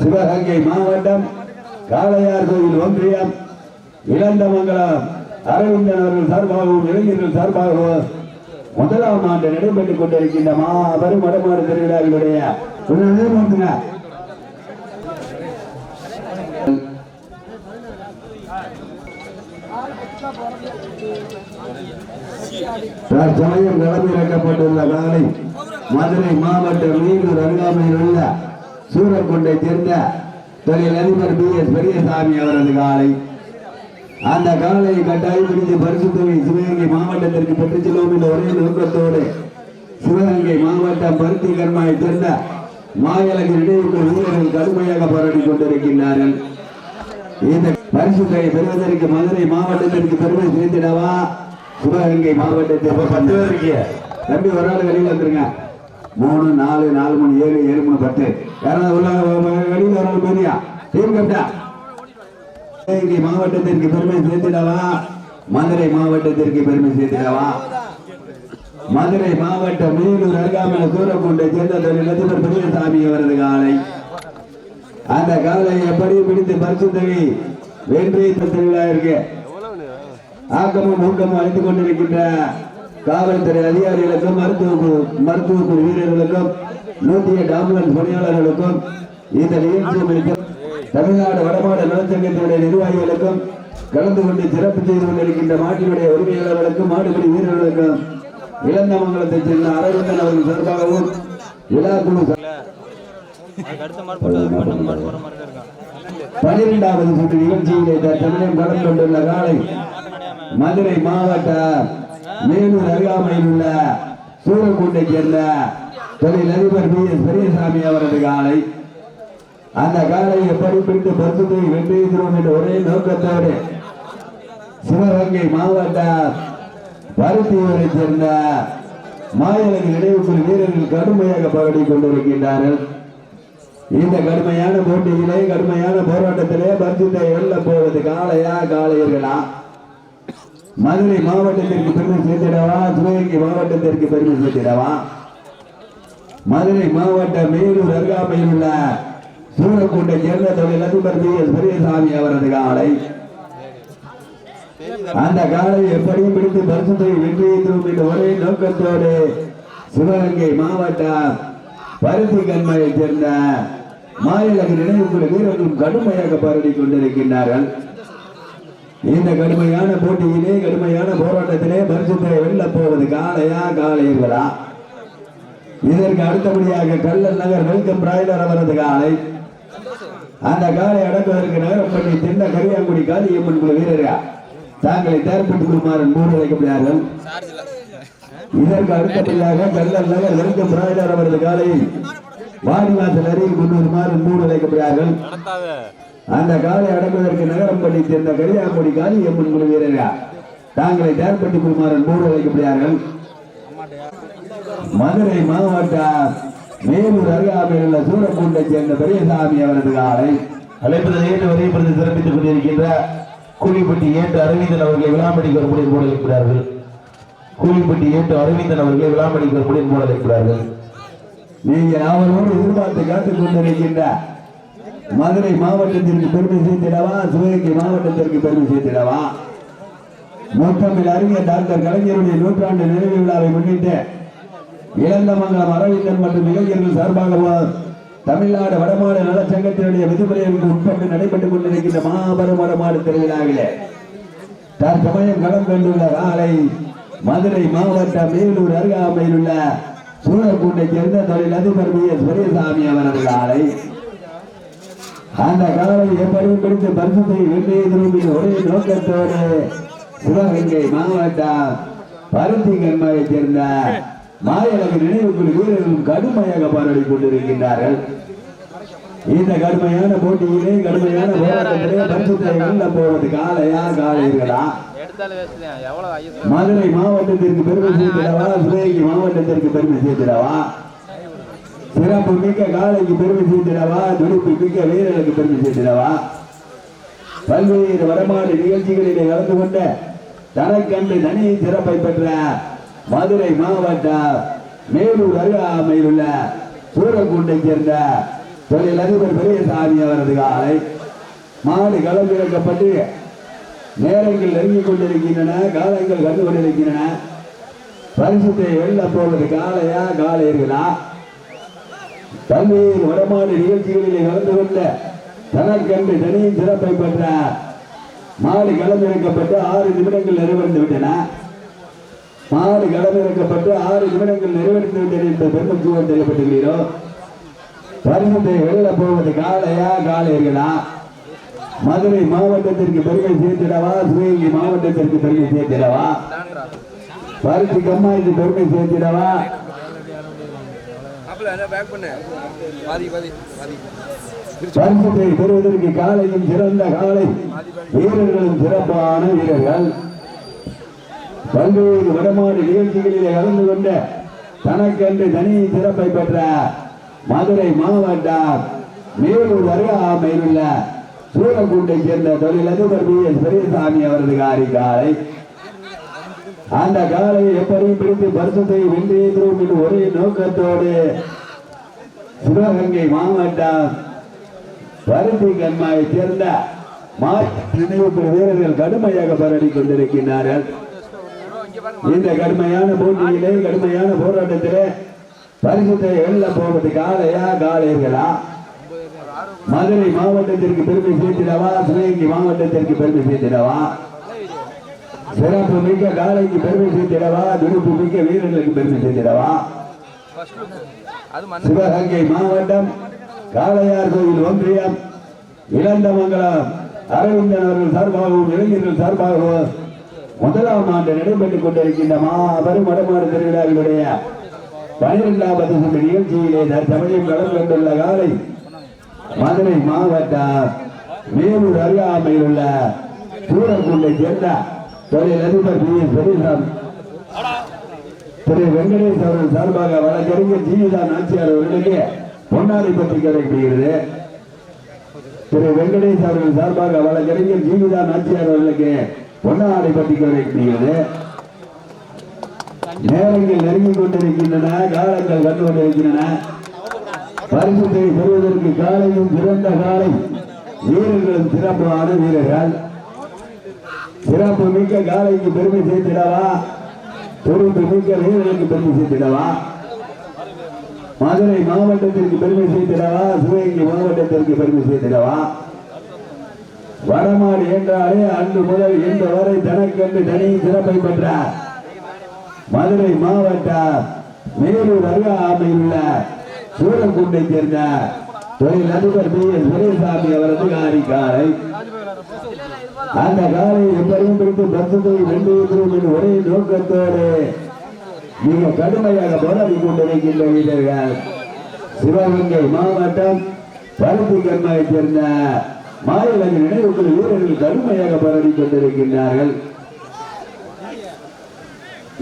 சிவகங்கை மாவட்டம் காளையார் கோயில் ஒன்றியம் இளந்தமங்கலம் அரவிந்தன் அவர்கள் சார்பாகவும் இளைஞர்கள் சார்பாகவும் முதலாம் ஆண்டு நடைபெற்றுக் கொண்டிருக்கின்ற மாபெரும் வடமாறு திருவிழாவினுடைய கொஞ்சம் நினைவுபடுத்துங்க. தற்சமயம் களமிறக்கப்பட்டுள்ள காலை மதுரை மாவட்ட மீனூர் அருகாமையில் உள்ள சூரக்குண்டை சேர்ந்த தொழில் அதிபர் பி. எஸ். பெரியசாமி அவரது காலை. அந்த காலையை கட்டாயம் பிடித்து பரிசு தொகை சிவகங்கை மாவட்டத்திற்கு பெற்றுச் செல்வோம் என்ற ஒரே நோக்கத்தோடு சிவகங்கை மாவட்டம் பருத்தி கர்மாவை சேர்ந்த மாயலக இடையூறு வீரர்கள் கடுமையாக போராடி கொண்டிருக்கின்றார்கள். இந்த பரிசு தொகை பெறுவதற்கு மதுரை மாவட்டத்திற்கு பெருமை சேர்த்திடவா சிவகங்கை மாவட்டத்திற்கு தம்பி ஒரு நாள் வெளியில் வந்துருங்க. மூணு நாலு நாலு மூணு ஏழு ஏழு மூணு பத்து. யாராவது உள்ள வெளியில் ஒரு பெரியா டீம் கேப்டா. சிவகங்கை மாவட்டத்திற்கு பெருமை சேர்த்துடவா? மதுரை மாவட்டத்திற்கு பெருமை சேர்த்திடவா? மதுரை மாவட்டம் மேலூர் அருகாமையில் சூரக்குண்டை சேர்ந்த தொழில் அதிபர் பெரியசாமி அவரது காலை. அந்த காலை எப்படி பிடித்து பரிசு தொகை வென்றி திருவிழா இருக்கு? ஆக்கமும் ஊக்கமும் அழைத்துக் கொண்டிருக்கின்ற காவல்துறை அதிகாரிகளுக்கும் மருத்துவ மருத்துவ குழு வீரர்களுக்கும் நூத்தி எட்டு ஆம்புலன்ஸ் பணியாளர்களுக்கும் இந்த நிகழ்ச்சி தமிழ்நாடு வடமாட நலச்சங்கத்தினுடைய நிர்வாகிகளுக்கும் கலந்து கொண்டு சிறப்பு செய்து கொண்டிருக்கின்ற மாட்டினுடைய உரிமையாளர்களுக்கும் மாடுபிடி வீரர்களுக்கும் இளந்தமங்கலத்தை சேர்ந்த அரவிந்தன் அவர்கள் சார்பாகவும் விழா குழு பனிரெண்டாவது சுற்று நிகழ்ச்சியிலே தற்சமயம் கலந்து கொண்டுள்ள காலை மதுரை மாவட்ட மேலூர் அருகாமையில் உள்ள சூரக்குண்டை சேர்ந்த தொழில் அதிபர் பி எஸ் பெரியசாமி அவரது காலை. அந்த காலை எப்படி பிடித்து பரிசுத்தை வென்றிருக்கிறோம் என்ற ஒரே நோக்கத்தோடு சிவகங்கை மாவட்ட பருத்தியூரை சேர்ந்த மாயலின் நினைவுக்குள் வீரர்கள் கடுமையாக போராடி கொண்டிருக்கின்றார்கள். இந்த கடுமையான போட்டியிலே கடுமையான போராட்டத்திலே பரிசுத்தை வெல்ல போவது காளையா காளையர்களா? மதுரை மாவட்டத்திற்கு பெருமை சேர்த்திடவா? சிவகங்கை மாவட்டத்திற்கு பெருமை சேர்த்திடவா? மதுரை மாவட்ட மேலூர் அருகாமையில் உள்ள சூழக்கூட்டை சேர்ந்த தொழில் அதிபர் பி எஸ் பெரியசாமி அவரது காலை. அந்த காலை எப்படியும் பிடித்து பரிசுத்தை வெற்றியிருக்கிறோம் என்ற ஒரே நோக்கத்தோடு சிவகங்கை மாவட்டம் பருத்தி கண்மையைச் சேர்ந்த மாநிலக நினைவுக்குழு வீரர்களும் கடுமையாக போராடி கொண்டிருக்கின்றார்கள். இந்த கடுமையான போட்டியிலே கடுமையான போராட்டத்திலே பரிசுத்தை வெல்ல போவது காளையா காளையர்களா இதற்கு அடுத்தபடியாக கல்லல் நகர் வெல்கம் பிராய்லர் அவரது காலை அந்த காலை அடக்குவதற்கு நகரம் பண்ணி தின்ன கரியாங்குடி காளியம்மன் குழு வீரர்கள் தாங்களை தயார்படுத்திக் கொள்ளுமாறு மூன்று அழைக்கப்படுகிறார்கள் இதற்கு அடுத்தபடியாக கல்லல் நகர் வெல்கம் பிராய்லர் அவரது காலை வாடிவாசல் அருகில் கொண்டு வருமாறு மூன்று அழைக்கப்படுகிறார்கள் அந்த காலை அடக்குவதற்கு நகரம்பள்ளி சேர்ந்த கரியாங்குடி காளியம்மன் குழு வீரர்கள்? தாங்களை தயார்படுத்திக் கொள்ளுமாறு மூன்று வைக்கப்படுகிறார்கள் மதுரை மாவட்ட வேலூர் அருகாமையில் உள்ள சூரக்கூண்டை சேர்ந்த பெரியசாமி அவரது காலை அழைப்பதை ஏற்று வரையப்படுத்தி சிறப்பித்துக் கொண்டிருக்கின்ற கூலிப்பட்டி ஏற்று அரவிந்தன் அவர்களை விளாமடிக்கு ஒரு முடிவு போட இருக்கிறார்கள் கூலிப்பட்டி ஏற்று அரவிந்தன் அவர்களை விளாமடிக்கு ஒரு முடிவு போட இருக்கிறார்கள் நீங்கள் அவரோடு எதிர்பார்த்து காத்துக் கொண்டிருக்கின்ற மதுரை மாவட்டத்திற்கு பெருமை சேர்த்திடவா? சிவகங்கை மாவட்டத்திற்கு பெருமை சேர்த்திடவா? நூற்றம்பில் அறிஞர் டாக்டர் கலைஞருடைய நூற்றாண்டு நிறைவு விழாவை முன்னிட்டு இளந்தமங்கலம் அரவிந்தன் மற்றும் இளைஞர்கள் சார்பாக தமிழ்நாடு வடமாடு நலச்சங்கத்தினுடைய விதிமுறைகளுக்கு உட்பட்டு நடைபெற்றுக் கொண்டிருக்கின்ற மாபெரும் வடமாடு திருவிழாவிலே தற்சமயம் களம் கண்டுள்ள காலை மதுரை மாவட்டம் மேலூர் அருகாமையில் உள்ள சூழக்கூட்டை சேர்ந்த தொழிலதிபர் பி எஸ் பெரியசாமி அவரது அந்த காலை எப்படியும் பிடித்து பரிசுத்தை வெற்றி திரும்பிய ஒரே நோக்கத்தோடு சிவகங்கை மாவட்டம் பருத்தி கண்மையை சேர்ந்த மாயலகு நினைவுக்குழு வீரர்களும் கடுமையாக போராடி கொண்டிருக்கின்றார்கள். இந்த கடுமையான போட்டியிலே கடுமையான போராட்டத்திலே பரிசுத்தை வெல்ல போவது எவ்வளவு ஐஎஸ் மதுரை மாவட்டத்திற்கு பெருமை சேர்த்திடவா சிவகங்கை மாவட்டத்திற்கு பெருமை சேர்த்திடவா? சிறப்பு மிக்க காலைக்கு பெருமை சேர்த்திடவா துடிப்பு மிக்க வீரர்களுக்கு பெருமை சேர்த்திடவா பல்வேறு வரமான நிகழ்ச்சிகளிலே கலந்து கொண்ட தனக்கண்டு தனி சிறப்பை பெற்ற மதுரை மாவட்டம் மேலூர் அருகாமையில் உள்ள சூரக்குண்டை சேர்ந்த தொழிலதிபர் பெரியசாமி அவரது காலை மாடு களமிறக்கப்பட்டு நேரங்கள் நெருங்கிக் கொண்டிருக்கின்றன காலங்கள் கண்டு கொண்டிருக்கின்றன. பரிசுத்தை வெள்ள போவது காலை காளையர்களா? பல்வேறு வடமாடு நிகழ்ச்சிகளிலே கலந்து கொண்ட தனக்கன்று தனியின் சிறப்பை பெற்ற மாடு களமிறக்கப்பட்டு ஆறு நிமிடங்கள் நிறைவடைந்து விட்டன. மாடு களமிறக்கப்பட்டு ஆறு நிமிடங்கள் நிறைவடைந்து விட்டன என்ற பெருமச்சுவன் தெரியப்பட்டுகிறோம் பரிசுத்தை வெல்ல போவது காளையா காலையர்களா மதுரை மாவட்டத்திற்கு பெருமை சேர்த்திடவா? சிவகங்கை மாவட்டத்திற்கு பெருமை சேர்த்திடவா? பருத்தி கம்மாய்க்கு பெருமை சேர்த்திடவா? பரிசுத்தை பெறுவதற்கு காலையும் சிறந்த காலை. வீரர்களும் சிறப்பான வீரர்கள். பல்வேறு வடமாடு நிகழ்ச்சிகளிலே கலந்து கொண்ட தனக்கென்று தனி சிறப்பை பெற்ற மதுரை மாவட்டம் மேலூர் அருகாமையில் உள்ள சூரக்குண்டை சேர்ந்த தொழிலதிபர் பி எஸ் பெரியசாமி அவரது காரி காலை அந்த காலையை எப்படியும் பிடித்து பரிசுத்தை வென்றேற்றுவோம் என்று ஒரே நோக்கத்தோடு சிவகங்கை மாவட்டம் பருத்தி கண்மாயை சேர்ந்த நினைவு வீரர்கள் கடுமையாக போராடி கொண்டிருக்கின்றார்கள். இந்த கடுமையான போட்டியிலே கடுமையான போராட்டத்திலே பரிசுத்தை வெல்ல போவது காலையா காளையர்களா? மதுரை மாவட்டத்திற்கு பெருமை சேர்த்திடவா சிவகங்கை மாவட்டத்திற்கு பெருமை சேர்த்திடவா? சிறப்பு மிக்க காலைக்கு பெருமை சேர்த்திடவா துடுப்பு மிக்க வீரர்களுக்கு பெருமை சேர்த்திடவா? சிவகங்கை மாவட்டம் காளையார் கோயில் ஒன்றியம் இளந்தமங்கலம் அரவிந்தன் அவர்கள் சார்பாகவும் இளைஞர்கள் சார்பாகவும் முதலாம் ஆண்டு நடைபெற்றுக் கொண்டிருக்கின்ற மாபெரும் வடமாறு திருவிழாவினுடைய பனிரெண்டாவது சுற்று நிகழ்ச்சியிலே தற்சமயம் கலந்து கொண்டுள்ள காலை மதுரை மாவட்டம் மேலூர் அருகாமையில் உள்ள சூரக்குண்டை சேர்ந்த தொழிலதிபர் பி எஸ் பெரியசாமி திரு வெங்கடேஷ் அவர்கள் சார்பாக வழக்கறிஞர் ஜீவிதா நாச்சியார் அவர்களுக்கு பொன்னாடை பற்றி கிடைக்கப்படுகிறது திரு வெங்கடேஷ் அவர்கள் சார்பாக வழக்கறிஞர் ஜீவிதா நாச்சியார் அவர்களுக்கு பொன்னாடை பற்றி கிடைக்கப்படுகிறது நேரங்கள் நெருங்கிக் கொண்டிருக்கின்றன காலங்கள் கண்டு கொண்டிருக்கின்றன. பரிசுத்தை பெறுவதற்கு காலையும் சிறந்த காலை. வீரர்களும் சிறப்பான வீரர்கள். சிறப்பு மிக்க காலைக்கு பெருமை சேர்த்திடவா? பொறுப்பு மிக்க வீரர்களுக்கு பெருமை சேர்த்திடவா? மதுரை மாவட்டத்திற்கு பெருமை சேர்த்திடவா? சிவகங்கை மாவட்டத்திற்கு பெருமை சேர்த்திடவா? வடமாடு என்றாலே அன்று முதல் இன்று வரை தனக்கென்று தனி சிறப்பை பெற்ற மதுரை மாவட்டம் மேலூர் அருகாமையில் உள்ள சூரங்குண்டை சேர்ந்த தொழில் அதிபர் பி அவரது காரி அவரது அந்த காரை எப்படியும் பிடித்து பஸ்ஸத்தை வென்று என்று ஒரே நோக்கத்தோடு மிக கடுமையாக போராடி கொண்டிருக்கின்ற வீரர்கள். சிவகங்கை மாவட்டம் பருத்தி கண்மாயை சேர்ந்த மாநிலங்கள் நினைவுக்குள் வீரர்கள் கடுமையாக போராடி கொண்டிருக்கின்றார்கள்.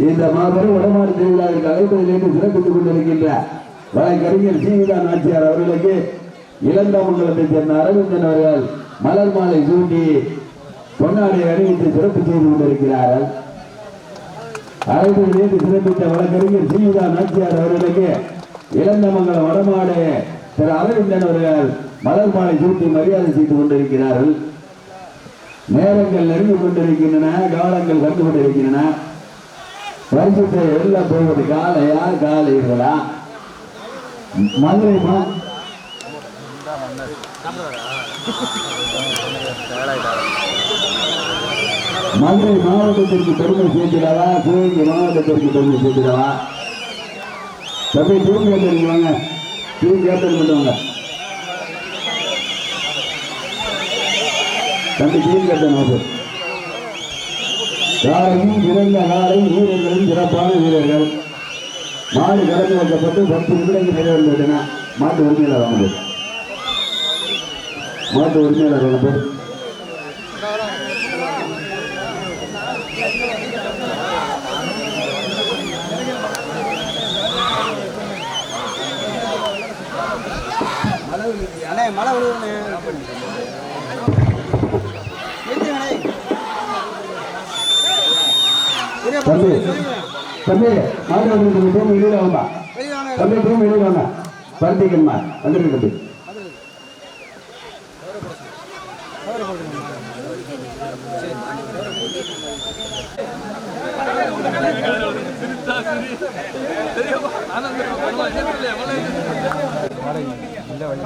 இந்த மாபெரும் வடமாடு திருவிழாவிற்கு அழைப்பதிலிருந்து சிறப்பித்துக் கொண்டிருக்கின்ற வழக்கறிஞர் சீவிதா நாச்சியார் அவர்களுக்கு இளந்தாமங்கலத்தை சேர்ந்த அரவிந்தன் அவர்கள் மலர் மாலை சூட்டி பொன்னாடை அணிவித்து சிறப்பு செய்து கொண்டிருக்கிறார்கள். அழைப்பதிலிருந்து சிறப்பித்த வழக்கறிஞர் சீவிதா நாச்சியார் அவர்களுக்கு இளந்தமங்கலம் வடமாடு திரு அரவிந்தன் அவர்கள் மலர் மாலை சூட்டி மரியாதை செய்து கொண்டிருக்கிறார்கள். நேரங்கள் நெருங்கி கொண்டிருக்கின்றன காலங்கள் கண்டு கொண்டிருக்கின்றன. வருஷத்தை வெளில போவது காலையா காலைகளா மதுரை மா மதுரை மாவட்டத்திற்கு பெருமை சேர்த்திடவா சிவகங்கை மாவட்டத்திற்கு பெருமை சேர்த்திடவா தம்பி தூங்கி கேட்டு வாங்க. தூங்கி தம்பி தூங்கி கேட்டு நோக்கு இறந்த சிறந்த வீரர்களும் சிறப்பான வீரர்கள். மாடு கடந்து வைக்கப்பட்டு பத்து நிமிடங்கள் நிறைவேறிவிட்டன மாட்டு உரிமையாளர் வாங்க மாட்டு உரிமையாளர் வாங்க. போய். அண்ணே. மழை விழுவுண்ணே தம்பி தம்பி மாட்டு வெளியில வாங்க. தம்பி வெளியில வாங்க பருத்திக்கன்மா வந்துருக்கு தம்பி. இந்த வழி